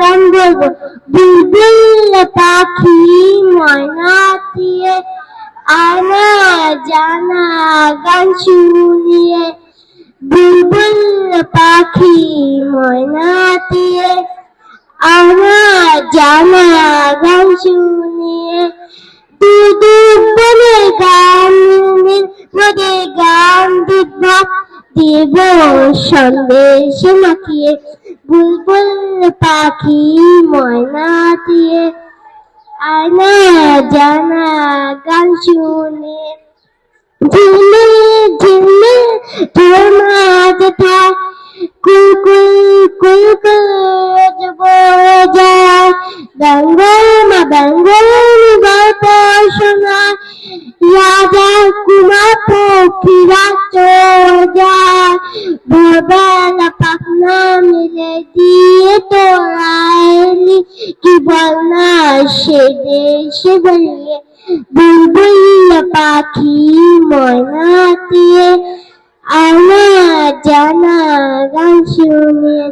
গান বলব বুলবুল পাখি ময়না দিয়ে আনা জানা গান শুনিয়ে। বুলবুল পাখি ময়না দিয়ে আমার জানা গান শুনিয়ে। দুদু বলে গান দেব সন্দেশ মাখিয়ে, বুলবুল পাখি ময়না দিয়ে। আনা জানা গান শুনে কুলকুল কুলকুল যাব যায়। বেঙ্গল মা বেঙ্গল গল্প শোনা রাজা কুমার পক্ষীরা ভোরবেলা পাখনা মিলে দিয়ে তোরাইলি কি বল না সে দেশে বেরিয়ে বুলবুল পাখি ময়না দিয়ে। আনা জানা গান শুনিয়ে